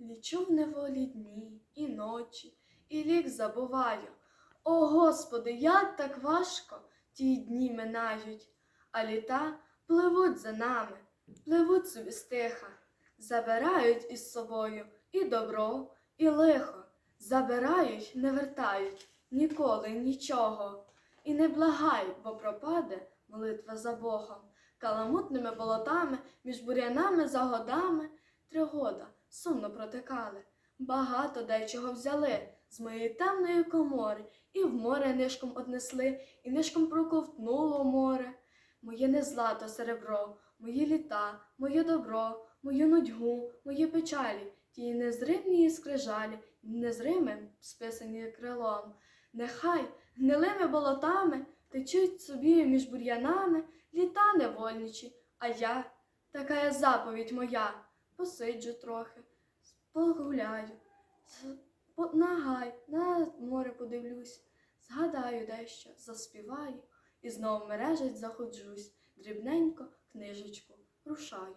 Лічу в неволі дні і ночі, і лік забуваю. О, Господи, як так важко ті дні минають, а літа пливуть за нами, пливуть собі стиха, забирають із собою і добро, і лихо, забирають, не вертають ніколи нічого. І не благай, бо пропаде молитва за Богом, каламутними болотами, між бурянами за годами, три года сумно протикали. Багато дечого взяли з моєї темної комори, і в море нишком однесли, і нишком проковтнуло море. Моє не злато серебро, мої літа, моє добро, мою нудьгу, мої печалі, ті незримні скрижалі, незримим списані крилом. Нехай гнилими болотами течуть собі між бур'янами літа невольничі, а я, така заповідь моя, посиджу трохи, погуляю, на гай, на море подивлюсь, згадаю дещо, заспіваю і знов мережить заходжусь, дрібненько книжечку рушаю.